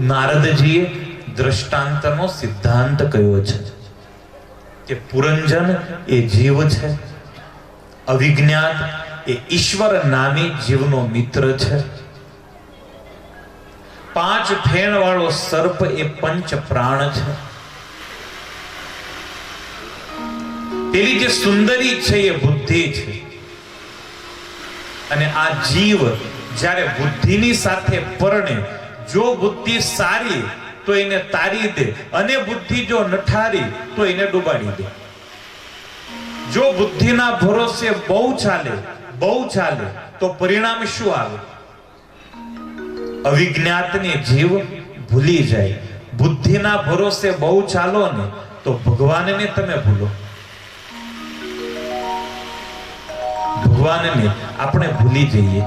નારદજીએ દ્રષ્ટાંતનો સિદ્ધાંત કયો છે? કે પુરંજન એ જીવ છે અવિજ્ઞાત એ ઈશ્વર નામી જીવનો મિત્ર છે. પાંચ ફેણ વાળો સર્પ એ પંચ પ્રાણ છે. પેલી જે સુંદરી છે એ બુદ્ધિ છે. અને આ જીવ જ્યારે બુદ્ધિની સાથે પરણે જો બુદ્ધિ સારી, તો એને તારી દે. અને બુદ્ધિ જો નઠારી, તો એને ડૂબાડી દે. જો બુદ્ધિના ભરોસે બહુ ચાલે બહુ ચાલે, તો પરિણામ શું આવે? અવિજ્ઞાતને જીવ ભૂલી જાય. બુદ્ધિના ભરોસે બહુ ચાલો ને, તો ભગવાનને તમે ભૂલો. ભગવાનને આપણે ભૂલી જઈએ.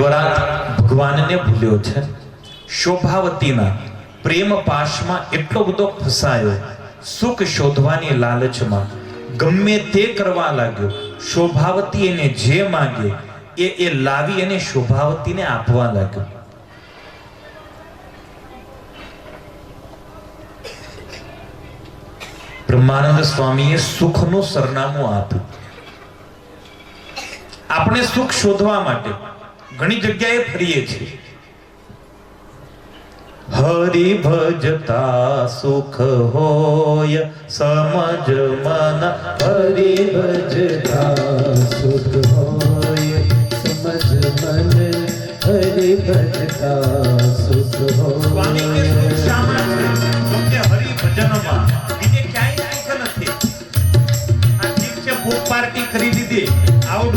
દેવરાત ભગવાનને ભૂલ્યો છે. શોભાવતીના પ્રેમ પાશમાં એટલો બધો ફસાયો. સુખ શોધવાની લાલચમાં ગમે તે કરવા લાગ્યો. શોભાવતી એને જે માંગે, એ એ લાવી અને શોભાવતીને આપવા લાગ્યો. બ્રહ્માનંદ સ્વામીએ સુખનું સરનામું આપ્યું. આપણે સુખ શોધવા માટે ઘણી જગ્યાએ ફરીએ છીએ. હરિ ભજતા સુખ હોય સમજ મન હરિ ભજતા સુખ હોય સમજ મન હરિ ભજતા સુખ હોય.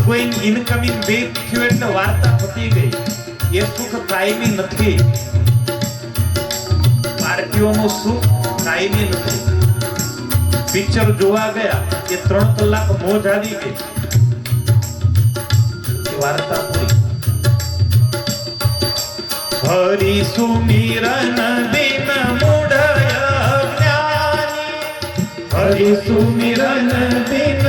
દીધી ઇનકમિંગ બે થયું એટલે વાર્તા પતી ગઈ. એ સુખ કાયમી નથી. પાર્ટીઓનું સુખ કાયમી નથી. પિક્ચર જોવા ગયા એ ત્રણ કલાક મોજ આવી ગઈ. વાર્તા પૂરી. હરિ સુમિરન દિન મૂઢય જ્ઞાની સુમિરન દિન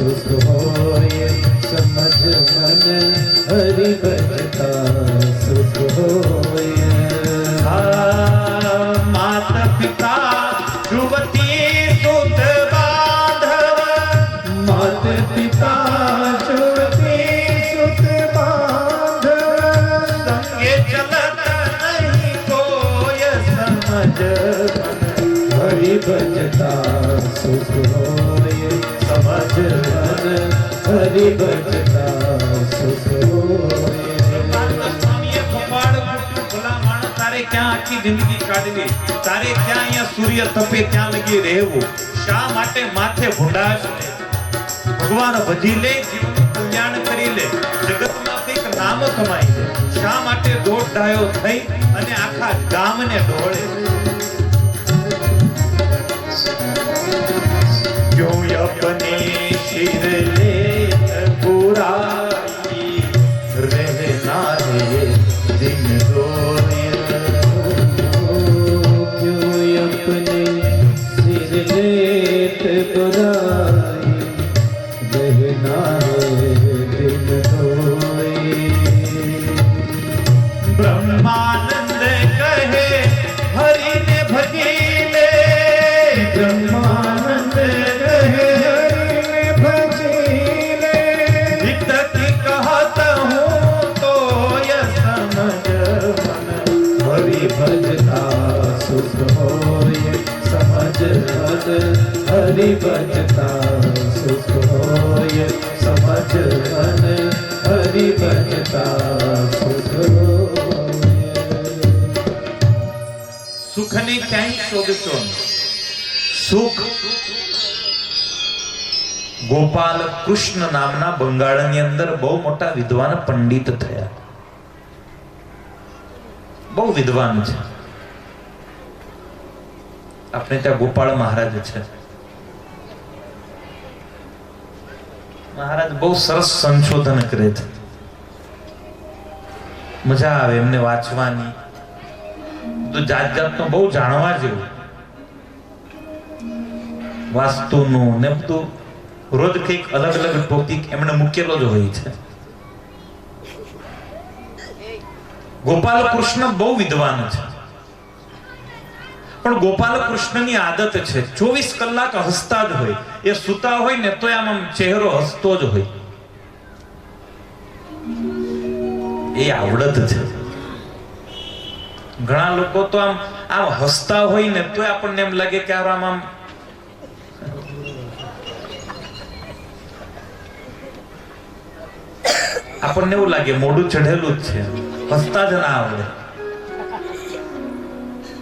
સુખ હોય સમજ મન હરિ ભજતા સુખ હોય. માતા પિતા ધ્રુવતી સુત બાંધવ. માત પિતા ધ્રુવતી સુત બાંધવ. સંગે ચલત નહીં કોય સમજ. હરિ ભજતા હરિ ભજતા સુખ હોય સ્વામીએ કપાળ મૂક્યું, ભલા માણસ, તારે ક્યાં આખી જિંદગી કાઢવી તારે ક્યાં અહીંયા સૂર્ય તપે ત્યાં લગી રહેવું શા માટે માથે ભૂંડાશ લે? ભગવાન ભજી લે જીવનું કલ્યાણ કરી લે જગતમાં કંઈક નામ કમાઈ લે શા માટે દોઢ ડાયો થઈ અને આખા ગામને ઢોળે क्यों अपने सिर ले હરિભજતા સુખ હોય સમજ મન હરિભજતા સુખ સુખને ક્યાંય શોધશો સુખ ગોપાલ કૃષ્ણ નામના બંગાળની અંદર બહુ મોટા વિદ્વાન પંડિત થયા. બહુ વિદ્વાન છે. આપણે ત્યાં ગોપાલ મહારાજ છે. મહારાજ બહુ સરસ સંશોધન કરે છે. મજા આવે એમને વાંચવાની. તો જાત જાતનું બહુ જાણવા જેવું. વાસ્તુનું ને બધું રોજ કંઈક અલગ અલગ ટોપિક એમણે મૂકેલો જ હોય છે. ગોપાલ કૃષ્ણ બહુ વિદ્વાન છે. પણ ગોપાલ કૃષ્ણની આદત છે. ચોવીસ કલાક હસતા જ હોય. એ સુતા હોય ને તો આમ ચહેરો હસતો જ હોય. એ આવડત છે. ઘણા લોકો તો આમ આમ હસતા હોય ને તો આપણને એમ લાગે કે આમ આમ આપણને એવું લાગે મોઢું ચઢેલું જ છે. હસતા જ ના આવડે.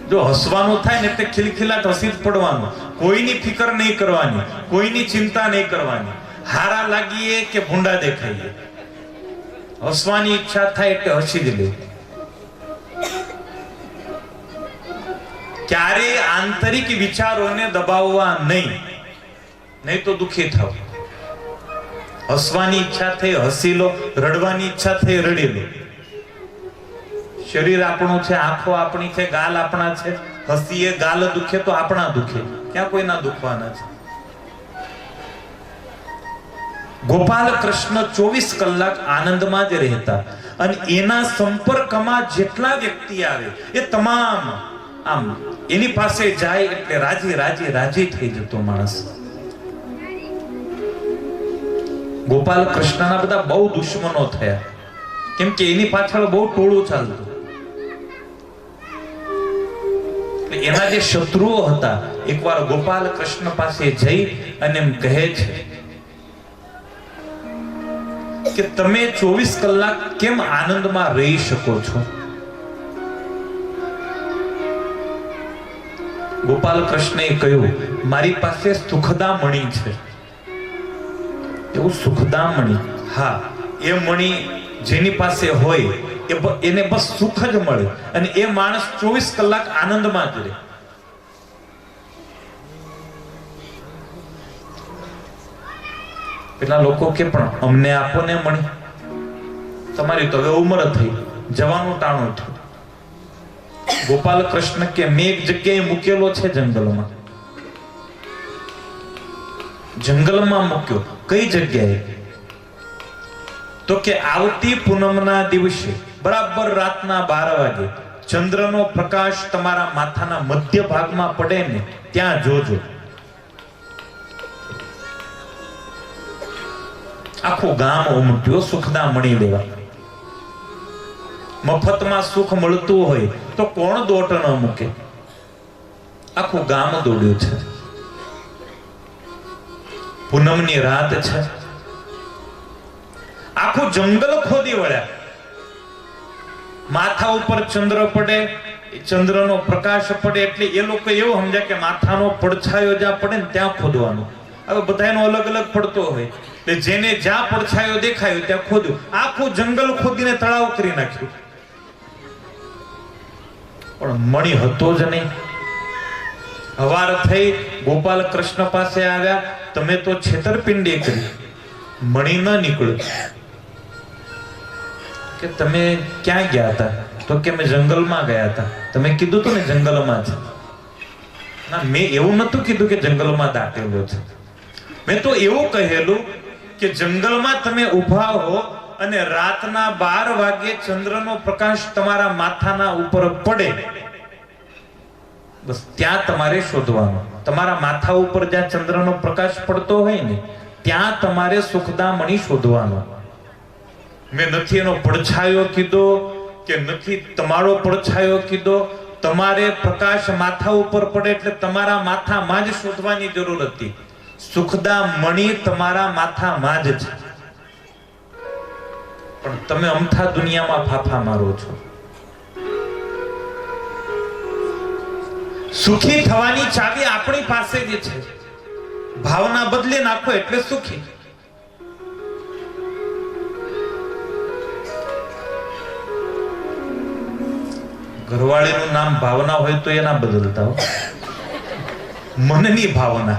જો હસવાનું થાય ને એટલે ખિલખિલાટ હસી જ પડવાનું. કોઈની ફિકર નહીં કરવાની. કોઈની ચિંતા નહીં કરવાની. હારા લાગીએ કે ભૂંડા દેખાઈએ? હસવાની ઈચ્છા થાય એટલે હસી જ લે. ક્યારે આંતરિક વિચારોને દબાવવા નહીં. નહીં તો દુખી થાવ. હસવાની ઈચ્છા થઈ, હસી લો. રડવાની ઈચ્છા થઈ, રડી લો. શરીર આપણું છે, આંખો આપણી છે, ગાલ આપણા છે. હસીએ, ગાલ દુખે તો આપણા દુખે. ક્યાં કોઈના દુખવાના છે? ગોપાલ કૃષ્ણ ચોવીસ કલાક આનંદમાં જ રહેતા અને એના સંપર્કમાં જેટલા વ્યક્તિ આવે, એ તમામ, આમ, એની પાસે જાય એટલે રાજી રાજી રાજી થઈ જતો માણસ. ગોપાલ કૃષ્ણના બધા બહુ દુશ્મનો થયા. કેમ કે એની પાછળ બહુ ટોળું ચાલતું. એના જે શત્રુઓ હતા, એકવાર ગોપાલ કૃષ્ણ પાસે જઈ અને એમ કહે છે કે તમે ચોવીસ કલાક કેમ આનંદમાં રહી શકો છો? ગોપાલ કૃષ્ણએ કહ્યું, મારી પાસે સુખદા મણી છે. એવું સુખદા મણી હા, એ મણી જેની પાસે હોય એને બસ સુખ જ મળે અને એ માણસ ચોવીસ કલાક આનંદમાં જ રહે. પેલા લોકો કે પણ, અમને આપો ને મણી તમારી તો હવે ઉંમર થઈ. જવાનું ટાણું થયું ગોપાલ કૃષ્ણ કે, મેં એક જગ્યાએ મૂકેલો છે જંગલમાં. જંગલમાં મૂક્યો. કઈ જગ્યાએ? તો કે આવતી પૂનમના દિવસે. બરાબર રાતના બાર વાગે. ચંદ્રનો પ્રકાશ તમારા માથાના મધ્ય ભાગમાં પડે ને ત્યાં જોજો. આખું ગામ ઉમટ્યું સુખદા મણી લેવા. મફતમાં સુખ મળતું હોય તો કોણ દોટ ન મૂકે? આખું ગામ દોડ્યું છે. પૂનમની રાત છે. આખું જંગલ ખોદી વળ્યા. માથા ઉપર ચંદ્ર પડે ચંદ્રનો પ્રકાશ પડે, એટલે એ લોકો એવું સમજ્યા કે માથાનો પડછાયો જ્યાં પડે ને ત્યાં ખોદવાનું. હવે બધાનો અલગ અલગ પડતો હોય. એટલે જેને જ્યાં પડછાયો દેખાયો ત્યાં ખોદ્યું. આખું જંગલ ખોદીને તળાવ કરી નાખ્યું. પણ મણી હતો જ નહીં. હવાર થઈ, ગોપાલ કૃષ્ણ પાસે આવ્યા, તમે તો છેતરપિંડી કરી. મણી ન નીકળ્યો. કે તમે ક્યાં ગયા હતા? તો કે મેં જંગલમાં ગયા હતા. તમે કીધું તું ને, જંગલમાં છે. ના, મેં એવું નતું કીધું કે જંગલમાં દાટેલો છે. મેં તો એવું કહેલું કે જંગલમાં તમે ઊભા હો અને રાતના બાર વાગે ચંદ્રનો પ્રકાશ તમારા માથાના ઉપર પડે. બસ ત્યાં તમારે શોધવાનું. તમારા માથા ઉપર જ્યાં ચંદ્રનો પ્રકાશ પડતો હોય ને, ત્યાં તમારે સુખદામણી શોધવાનો. મેં નથી એનો પડછાયો કીધો કે નથી તમારો પડછાયો કીધો. તમારે પ્રકાશ માથા ઉપર પડે એટલે તમારા માથામાં જ શોધવાની જરૂર હતી. સુખદા મણી તમારા માથામાં જ છે. પણ તમે અમથા દુનિયામાં ફાફા મારો છો. સુખી થવાની ચાવી આપણી પાસે જ છે. ભાવના બદલી નાખો એટલે સુખી. ઘરવાળીનું નામ ભાવના હોય તો એના બદલતા હો. મનની ભાવના.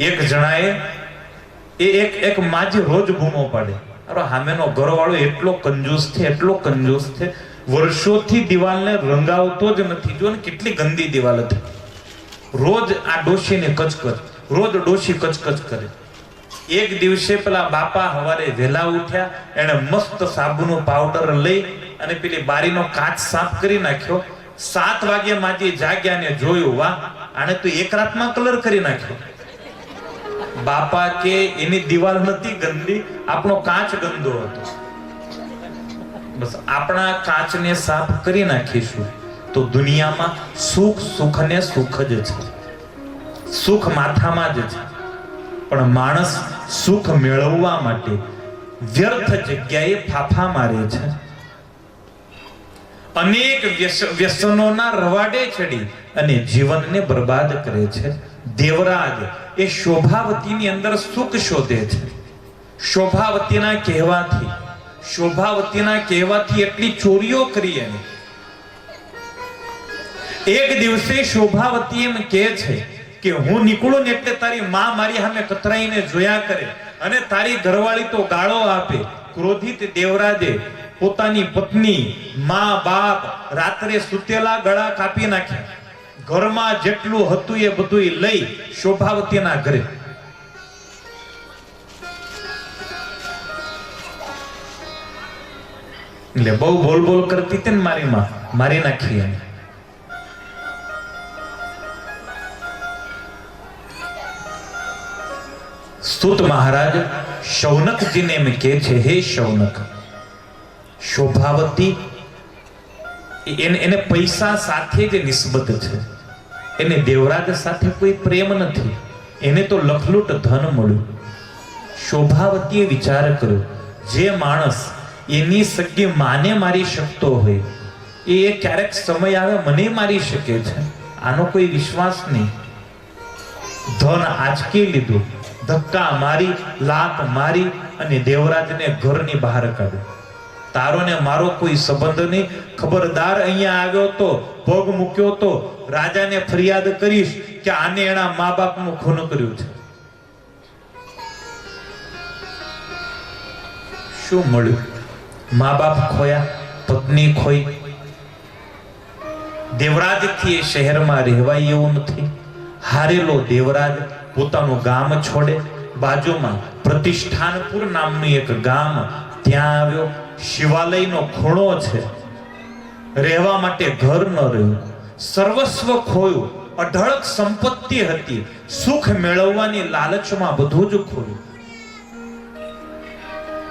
એક જણાએ એ એક એક માજી રોજ બૂમો પાડે. અરે સામેનો ઘરવાળો એટલો કંજૂસ છે, એટલો કંજૂસ છે. વર્ષોથી દિવાલને રંગાવતો જ નથી. જો ને કેટલી ગંદી દિવાલ હતી. રોજ આ ડોશીને કચકચ, રોજ ડોશી કચકચ કરે. એક દિવસે પેલા બાપા હવારે વહેલા ઉઠ્યા એને મસ્ત સાબુનો પાવડર લઈ અને પેલી બારીનો કાચ સાફ કરી નાખ્યો. સાત વાગે માંથી જાગ્યા ને જોયું, વાહ આને તો એક રાતમાં કલર કરી નાખ્યો. બાપા કે, એની દિવાલ નથી ગંદી, આપણો કાચ ગંદો હતો. બસ આપણા કાચને સાફ કરી નાખીશું તો દુનિયામાં સુખ સુખ ને સુખ જ છે. સુખ માથામાં જ છે. પણ માણસ સુખ મેળવવા માટે વ્યર્થ જગ્યાએ ફાફા મારે છે. અનેક વ્યસનોના રવાડે ચડી અને જીવનને બરબાદ કરે છે. દેવરાજ એ શોભાવતીની અંદર સુખ શોધે છે. શોભાવતીના કહેવાથી શોભાવતીના કહેવાથી એટલી ચોરીઓ કરી એને. એક દિવસે શોભાવતી એમ કહે છે કે, હું નીકળું ને એટલે તારી માં મારી સામે કતરાઈને જોયા કરે અને તારી ઘરવાળી તો ગાળો આપે. ક્રોધિત દેવરાજે પોતાની પત્ની મા બાપ રાત્રે સુતેલા ગળા કાપી નાખ્યા. ઘરમાં જેટલું હતું એ બધું લઈ શોભાવતીના ઘરે. એટલે બહુ બોલ બોલ કરતી હતી ને મારી માં. મારી નાખી એને. સ્તુત મહારાજ, શૌનકજીને એમ કે છે, હે શૌનક શોભાવતી? એને પૈસા સાથે જ નિસ્બત છે. એને દેવરાજ સાથે કોઈ પ્રેમ નથી. એને તો લખલૂટ ધન મળ્યું. શોભાવતીએ વિચાર કર્યો, જે માણસ એની સગી માને મારી શકતો હોય, એ ક્યારેક સમય આવે મને મારી શકે છે. આનો કોઈ વિશ્વાસ નહીં. ધન આંચકી લીધું, ધક્કા મારી, લાત મારી અને દેવરાજને ઘરની બહાર કાઢ્યો. તારો ને મારો કોઈ સંબંધ નહીં. ખબરદાર અહીંયા આવ્યો તો પગ મૂક્યો તો, રાજાને ફરિયાદ કરીશ કે આને એના મા બાપનું ખૂન કર્યું છે. શું મળ્યું? મા બાપ ખોયા, પત્ની ખોઈ. દેવરાજથી એ શહેરમાં રહેવાય એવું નથી. હારેલો દેવરાજ પોતાનું ગામ છોડે. બાજુમાં પ્રતિષ્ઠાનપુર નામનું એક ગામ ત્યાં આવ્યો. શિવાલયનો ખૂણો છે. રહેવા માટે ઘર ન રહ્યું. સર્વસ્વ ખોયું. અઢળક સંપત્તિ હતી. સુખ મેળવવાની લાલચમાં બધું જ ખોયું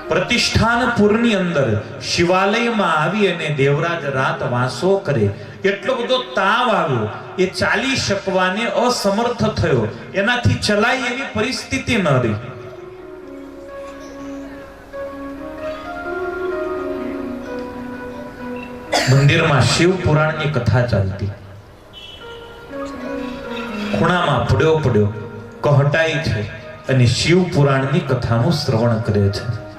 પ્રતિષ્ઠાનપુરની અંદર શિવાલયમાં આવી અને દેવરાજ રાત વાંસો કરે. એટલો બધો તાવ આવ્યો. એ ચાલી શકવાને અસમર્થ થયો. એનાથી ચલાય એવી પરિસ્થિતિ ન રહી. મંદિરમાં શિવ પુરાણની કથા ચાલતી. ખૂણામાં પડ્યો પડ્યો કહટાય છે અને શિવ પુરાણની કથાનું શ્રવણ કરે છે.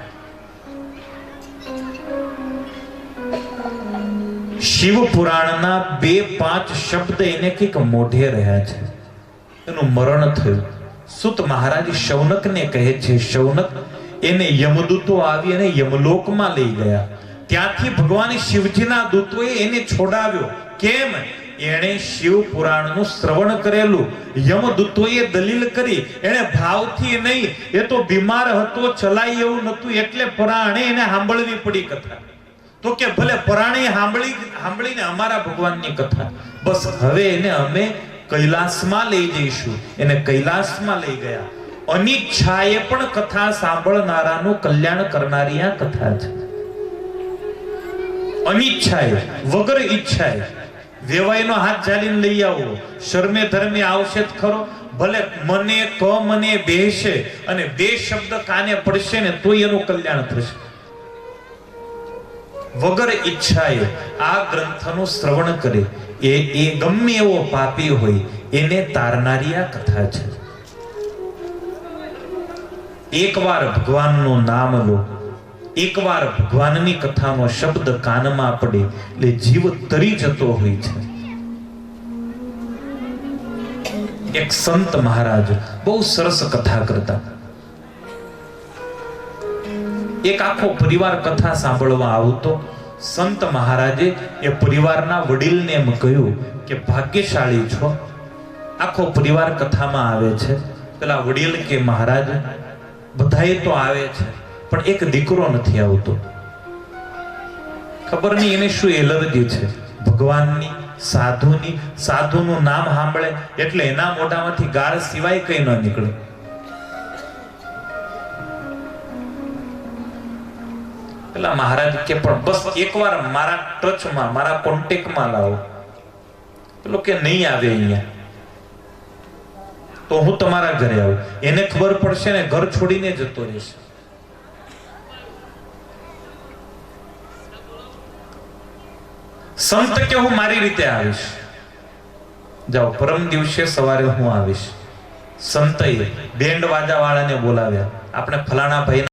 શિવ પુરાણના બે પાંચ શબ્દ એને કંઈક મોઢે રહ્યા છે. એનું મરણ થયું. સુત મહારાજ શૌનકને કહે છે, શૌનક, એને યમદૂતો આવી અને યમલોકમાં લઈ ગયા. ત્યાંથી ભગવાન શિવજીના દૂતોએ એને છોડાવ્યો. કેમ? એણે શિવ પુરાણનું શ્રવણ કરેલું. કથા. સાંભળી, સાંભળીને અમારા ભગવાનની કથા. બસ હવે એને અમે કૈલાસમાં લઈ જઈશું. એને કૈલાસમાં લઈ ગયા. અનિચ્છાએ પણ કથા સાંભળનારાનું કલ્યાણ કરનારી આ કથા છે. અનિચ્છાએ વગર ઈચ્છાએ વેવાઈનો હાથ ઝાલીને લઈ આવો. શરમે ધર્મે આવશે ખરો. ભલે મને ક, મને બેસે અને બે શબ્દ કાને પડશે ને તો એનું કલ્યાણ થશે. વગર ઈચ્છાએ આ ગ્રંથનું શ્રવણ કરે. એ એ ગમે એવો પાપી હોય, એને તારનારી આ કથા છે. એકવાર ભગવાનનું નામ લો. એકવાર ભગવાનની કથાનો શબ્દ કાનમાં પડે, એટલે જીવ તરી જતો હોય છે. એક સંત મહારાજ બહુ સરસ કથા કરતા. એક આખો પરિવાર કથા સાંભળવા આવતો. સંત મહારાજે એ પરિવારના વડીલને એમ કહ્યું કે, ભાગ્યશાળી છો. આખો પરિવાર કથામાં આવે છે. પેલા વડીલ કે, મહારાજ, બધાએ તો આવે છે. પણ એક દીકરો નથી આવતો. ખબર નહીં એને શું એલર્જી છે? ભગવાનની, સાધુની, સાધુનું નામ સાંભળે એટલે એના મોઢામાંથી ગાર સિવાય કઈ ન નીકળે. પેલા મહારાજ કે પણ બસ એકવાર મારા ટચમાં, મારા કોન્ટેક્ટમાં લાવો. પેલો કે નહીં આવે અહીંયા. તો હું તમારા ઘરે આવું. એને ખબર પડશે ને ઘર છોડીને જતો રહેશે. સંત કે હું મારી રીતે આવીશ? જાઓ, પરમ દિવસે સવારે હું આવીશ. સંતએ બેન્ડ વાજા વાળાને બોલાવ્યા. આપણે ફલાણા ભાઈ